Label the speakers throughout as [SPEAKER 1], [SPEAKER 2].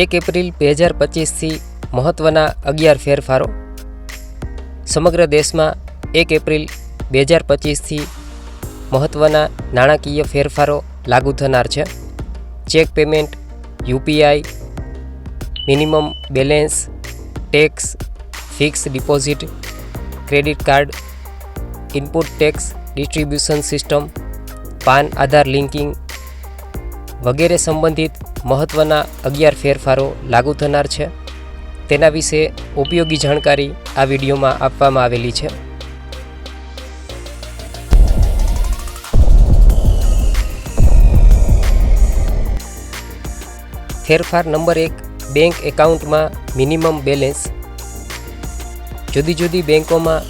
[SPEAKER 1] એક એપ્રિલ બે હજાર પચીસથી મહત્ત્વના અગિયાર ફેરફારો. સમગ્ર દેશમાં એક એપ્રિલ બે હજાર પચીસથી મહત્ત્વના નાણાકીય ફેરફારો લાગુ થનાર છે. Cheque payment UPI minimum balance, tax, fix deposit, credit card, input tax, distribution system, PAN Aadhaar linking વગેરે સંબંધિત મહત્ત્વના અગિયાર ફેરફારો લાગુ થનાર છે. તેના વિશે ઉપયોગી જાણકારી આ વિડીયોમાં આપવામાં આવેલી છે. ફેરફાર નંબર એક, બેંક એકાઉન્ટમાં મિનિમમ બેલેન્સ. જુદી જુદી બેંકોમાં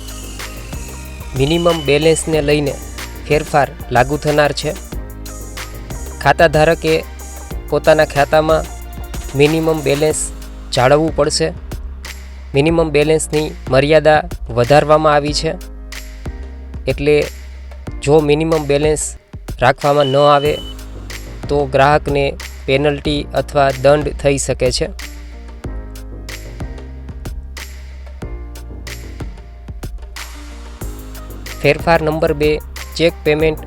[SPEAKER 1] મિનિમમ બેલેન્સને લઈને ફેરફાર લાગુ થનાર છે. ખાતા ધારકે પોતાના ખાતામાં મિનિમમ બેલેન્સ જાળવવું પડશે. મિનિમમ બેલેન્સની મર્યાદા વધારવામાં આવી છે. એટલે જો મિનિમમ બેલેન્સ રાખવામાં ન આવે, તો ગ્રાહકને પેનલ્ટી અથવા દંડ થઈ શકે છે. ફેરફાર નંબર બે, ચેક પેમેન્ટ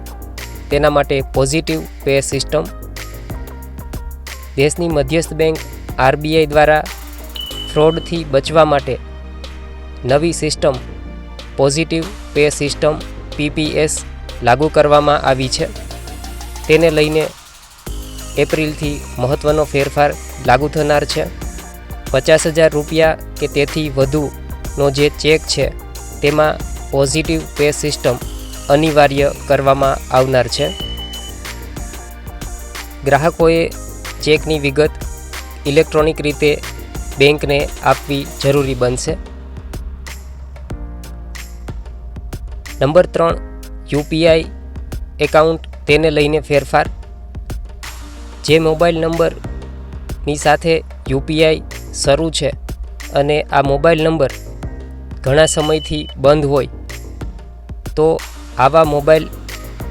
[SPEAKER 1] તેના માટે પોઝિટિવ પે સિસ્ટમ દેશની મધ્યસ્થ બેંક આરબીઆઈ દ્વારા ફ્રોડથી બચવા માટે નવી system, positive pay system, PPS લાગુ કરવામાં આવી છે. તેને લઈને એપ્રિલથી મહત્ત્વનો ફેરફાર લાગુ થનાર છે. પચાસ હજાર રૂપિયા કે તેથી વધુનો જે ચેક છે, તેમાં પોઝિટિવ પે સિસ્ટમ અનિવાર્ય કરવામાં આવનાર છે. ગ્રાહકોએ ચેકની વિગત ઇલેક્ટ્રોનિક રીતે બેંકને આપવી જરૂરી બનશે. નંબર ત્રણ, યુપીઆઈ એકાઉન્ટ તેને લઈને ફેરફાર. જે મોબાઈલ નંબરની સાથે યુપીઆઈ શરૂ છે અને આ મોબાઈલ નંબર ઘણા સમયથી બંધ હોય, તો આવા મોબાઈલ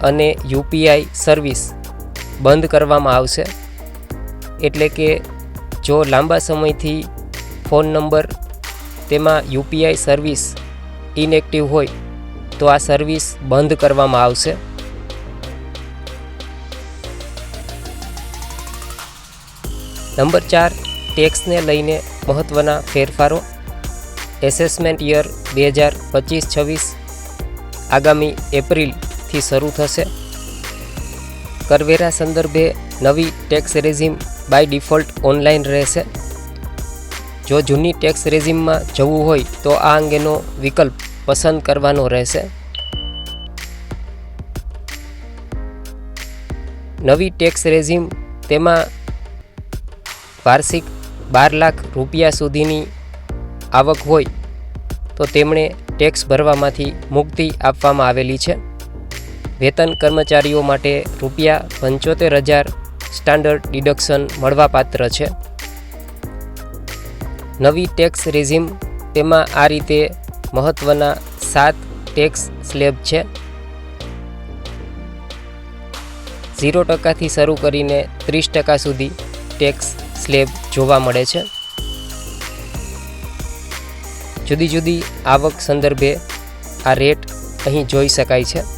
[SPEAKER 1] અને યુપીઆઈ સર્વિસ બંધ કરવામાં આવશે. એટલે કે જો લાંબા સમયથી ફોન નંબર તેમાં યુપીઆઈ સર્વિસ ઇનએક્ટિવ હોય, તો આ સર્વિસ બંધ કરવામાં આવશે. નંબર ચાર, ટેક્સને લઈને મહત્ત્વના ફેરફારો. એસેસમેન્ટ યર બે હજાર પચીસ છવ્વીસ આગામી એપ્રિલથી શરૂ થશે. કરવેરા સંદર્ભે નવી tax regime by default online રહેશે. જો જૂની ટેક્સ રેઝિમમાં જવું હોય તો આ અંગેનો વિકલ્પ પસંદ કરવાનો રહેશે. નવી ટેક્સ રેઝિમ તેમાં વાર્ષિક બાર લાખ રૂપિયા સુધીની આવક હોય તો તેમણે ટેક્સ ભરવામાંથી મુક્તિ આપવામાં આવેલી છે. વેતન કર્મચારીઓ માટે રૂપિયા પંચોતેર હજાર સ્ટાન્ડર્ડ ડિડક્શન મળવાપાત્ર છે. નવી ટેક્સ રેઝિમ તેમાં આ રીતે મહત્ત્વના સાત ટેક્સ સ્લેબ છે. ઝીરો ટકાથી શરૂ કરીને ત્રીસ ટકા સુધી ટેક્સ સ્લેબ જોવા મળે છે. જુદી જુદી આવક સંદર્ભે આ રેટ અહીં જોઈ શકાય છે.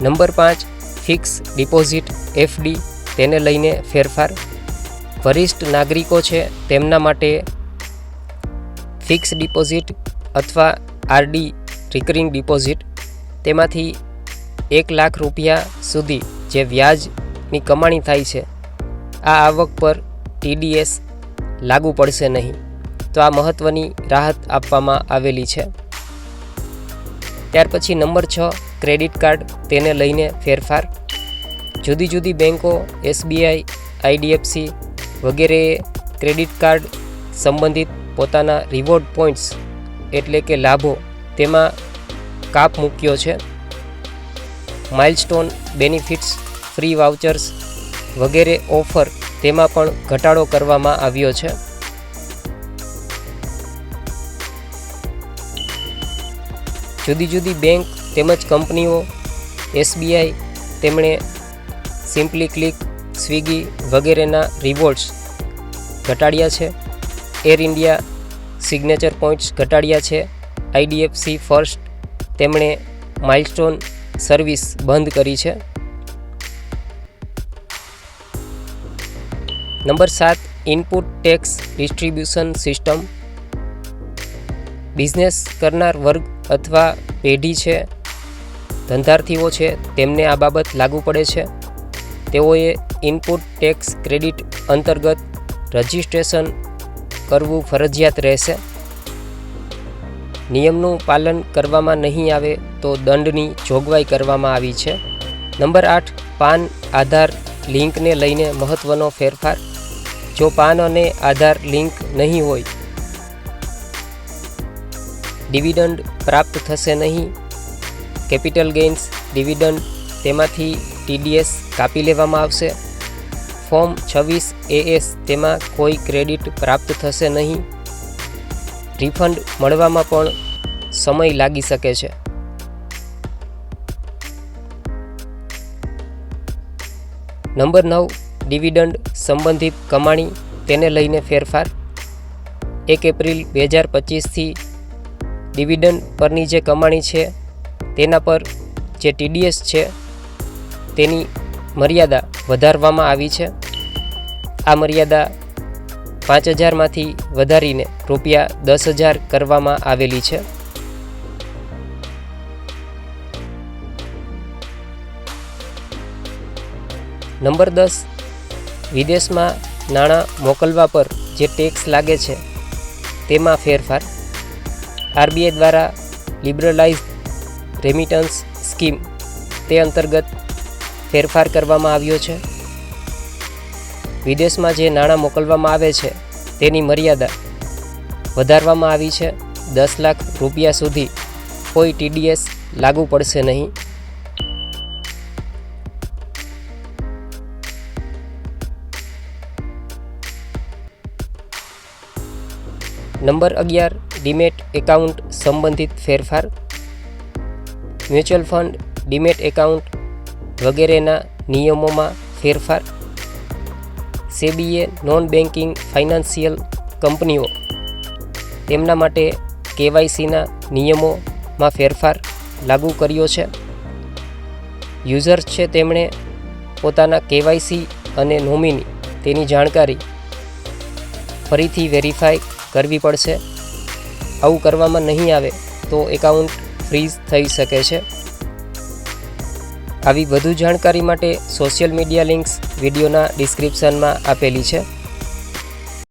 [SPEAKER 1] નંબર પાંચ, ફિક્સ ડિપોઝિટ એફડી તેને લઈને ફેરફાર. વરિષ્ઠ નાગરિકો છે, તેમના માટે ફિક્સ ડિપોઝિટ અથવા આરડી રિકરિંગ ડિપોઝિટ. તેમાંથી એક લાખ રૂપિયા સુધી જે વ્યાજની કમાણી થાય છે, આ આવક પર ટીડીએસ લાગુ પડશે નહીં. તો આ મહત્ત્વની રાહત આપવામાં આવેલી છે. ત્યાર પછી નંબર છ ક્રેડિટ કાર્ડ તેને લઈને ફેરફાર? જુદી જુદી બેન્કો એસબીઆઈ, આઈડીએફસી વગેરેએ ક્રેડિટ કાર્ડ સંબંધિત પોતાના રિવોર્ડ પોઈન્ટ્સ એટલે કે લાભો તેમાં કાપ મૂક્યો છે. માઇલસ્ટોન બેનિફિટ્સ ફ્રી વાઉચર્સ વગેરે ઓફર તેમાં પણ ઘટાડો કરવામાં આવ્યો છે. જુદી જુદી બેંક તેમજ કંપનીઓ, એસબીઆઈ, તેમણે સિમ્પલી ક્લિક સ્વિગી વગેરેના રિવોર્ડ્સ ઘટાડ્યા છે. એર ઇન્ડિયા સિગ્નેચર પોઈન્ટ્સ ઘટાડ્યા છે. આઈડીએફસી ફર્સ્ટ તેમણે માઇલસ્ટોન સર્વિસ બંધ કરી છે. નંબર સાત input tax distribution system business કરનાર વર્ગ અથવા પેઢી છે. ધંધાર્થીઓ છે, તેમને આ બાબત લાગુ પડે છે. તેઓએ ઇનપુટ ટેક્સ ક્રેડિટ અંતર્ગત રજિસ્ટ્રેશન કરવું ફરજિયાત રહેશે. નિયમનું પાલન કરવામાં નહીં આવે તો દંડની જોગવાઈ કરવામાં આવી છે. નંબર આઠ, પાન, આધાર લિંકને લઈને મહત્ત્વનો ફેરફાર. જો પાન અને આધાર લિંક નહીં હોય, ડિવિડન્ડ પ્રાપ્ત થશે નહીં કેપિટલ ગેઇન્સ, ડિવિડન્ડ, તેમાંથી ટીડીએસ કાપી લેવામાં આવશે. ફોર્મ છવ્વીસ એએસ તેમાં કોઈ ક્રેડિટ પ્રાપ્ત થશે નહીં. રિફંડ મળવામાં પણ સમય લાગી શકે છે. નંબર નવ, ડિવિડન્ડ સંબંધિત કમાણી, તેને લઈને ફેરફાર. એક એપ્રિલ બે હજાર પચીસથી ડિવિડન્ડ પરની જે કમાણી છે તેના પર જે ટીડીએસ છે, તેની મર્યાદા વધારવામાં આવી છે. આ મર્યાદા પાંચ હજારમાંથી વધારીને રૂપિયા દસ હજાર કરવામાં આવેલી છે. નંબર દસ, વિદેશમાં નાણાં મોકલવા પર જે ટેક્સ લાગે છે, તેમાં ફેરફાર. આરબીઆઈ દ્વારા લિબરલાઇઝ રેમિટન્સ સ્કીમ તે અંતર્ગત ફેરફાર કરવામાં આવ્યો છે. વિદેશમાં જે નાણાં મોકલવામાં આવે છે, તેની મર્યાદા વધારવામાં આવી છે. દસ લાખ રૂપિયા સુધી કોઈ ટીડીએસ લાગુ પડશે નહીં. નંબર અગિયાર, ડીમેટ એકાઉન્ટ સંબંધિત ફેરફાર. મ્યુચ્યુઅલ ફંડ, ડીમેટ એકાઉન્ટ વગેરેના નિયમોમાં ફેરફાર, સેબીએ નોન બેન્કિંગ ફાઇનાન્સિયલ કંપનીઓ, તેમના માટે કેવાયસીના નિયમોમાં ફેરફાર લાગુ કર્યો છે. યુઝર્સ છે તેમણે પોતાના કેવાયસી અને નોમિની તેની જાણકારી ફરીથી વેરીફાઈ કરવી પડશે. આવું કરવામાં નહીં આવે તો એકાઉન્ટ ફ્રીઝ થઈ શકે છે. આવી વધુ જાણકારી માટે સોશિયલ મીડિયા લિંક્સ વિડીયોના ડિસ્ક્રિપ્શનમાં આપેલી છે.